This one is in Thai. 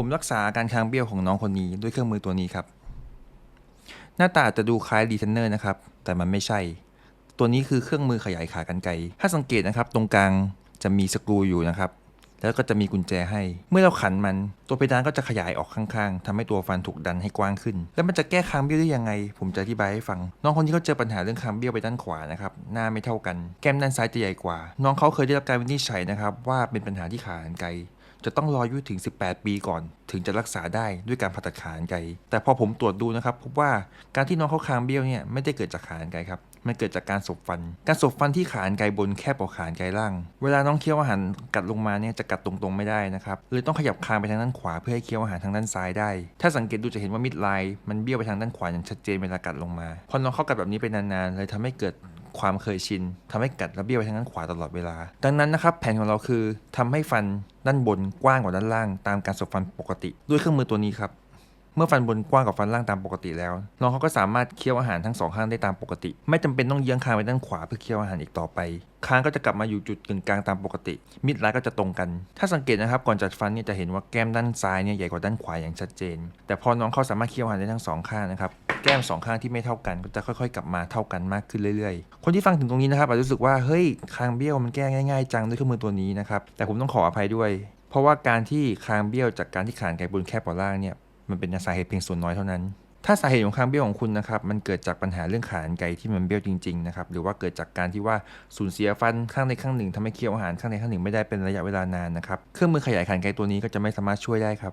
ผมรักษาอาการค้างเบี้ยวของน้องคนนี้ด้วยเครื่องมือตัวนี้ครับ หน้าตาจะดูคล้ายดีเทนเนอร์นะครับ แต่มันไม่ใช่ ตัวนี้คือเครื่องมือขยายขากรรไกรถ้าสังเกตนะครับ ตรงกลางจะมีสกรูอยู่นะครับ แล้วก็จะมีกุญแจให้ เมื่อเราขันมัน ตัวเพดานก็จะขยายออกข้างๆทำให้ตัวฟันถูกดันให้กว้างขึ้น แล้วมันจะแก้ค้างเบี้ยวได้ยังไง ผมจะอธิบายให้ฟัง น้องคนนี้เขาเจอปัญหาเรื่องค้างเบี้ยวไปด้านขวานะครับ หน้าไม่เท่ากัน แก้มด้านซ้ายจะใหญ่กว่า น้องเขาเคยได้รับการวินิจฉัยนะครับว่าเป็นปัญหาที่ขากรรไกร จะต้องรออายุถึง 18 ปีก่อน ถึงจะรักษาได้ด้วยการผ่าตัดขากรรไกแต่พอผมตรวจดูนะครับพบว่าการที่น้องเขาคางเบี้ยวเนี่ยไม่ได้เกิดจากขากรรไกครับมันเกิดจากการสบฟัน การสบฟันที่ขากรรไกบนแคบกว่าขากรรไกรล่าง เวลาน้องเคี้ยวอาหารกัดลงมาเนี่ยจะกัดตรงๆไม่ได้นะครับเลยต้องขยับคางไปทางด้านขวาเพื่อให้เคี้ยวอาหารทางด้านซ้ายได้ ถ้าสังเกตดูจะเห็นว่ามิดไลน์มันเบี้ยวไปทางด้านขวาอย่างชัดเจนเวลากัดลงมา พอน้องเขากัดแบบนี้ไปนานๆเลยทำให้เกิดความเคยชินทำให้กัดและเบี้ยวไปทางด้านขวาตลอดเวลา ดังนั้นนะครับแผนของเราคือทำให้ฟัน ด้านบนกว้างกว่าด้านล่างตามการสบฟันปกติ ด้วยเครื่องมือตัวนี้ครับ เมื่อฟันบนกว้างกว่าฟันล่างตามปกติแล้ว น้องเขาก็สามารถเคี้ยวอาหารทั้งสองข้างได้ตามปกติ ไม่จำเป็นต้องเยื้องคางไปด้านขวาเพื่อเคี้ยวอาหารอีกต่อไปคางก็จะกลับมาอยู่จุดกึ่งกลางตามปกติ มิดไลน์ก็จะตรงกัน ถ้าสังเกตนะครับก่อนจัดฟันเนี่ยจะเห็นว่าแก้มด้านซ้ายเนี่ยใหญ่กว่าด้านขวาอย่างชัดเจน แต่พอน้องเขาสามารถเคี้ยวอาหารได้ทั้งสองข้างนะครับแก้มสองข้างที่ไม่เท่ากันก็จะค่อยๆ กลับมาเท่ากันมากขึ้นเรื่อยๆ คนที่ฟังถึงตรงนี้นะครับอาจจะรู้สึกว่าเฮ้ยคางเบี้ยวมันแก้ง่ายๆ จังด้วยเครื่องมือตัวนี้นะครับแต่ผมต้องขออภัยด้วย เพราะว่าการที่คางเบี้ยวจากการที่ขานไกบนแคบกว่าล่างเนี่ย มันเป็นสาเหตุเพียงส่วนน้อยเท่านั้น ถ้าสาเหตุของคางเบี้ยวของคุณนะครับมันเกิดจากปัญหาเรื่องขานไกที่มันเบี้ยวจริงๆนะครับหรือว่าเกิดจากการที่ว่าสูญเสียฟันข้างในข้างหนึ่งทำให้เคี้ยวอาหารข้างในข้างหนึ่งไม่ได้เป็นระยะเวลานานนะครับเครื่องมือขยายขานไกตัวนี้ก็จะไม่สามารถช่วยได้ครับ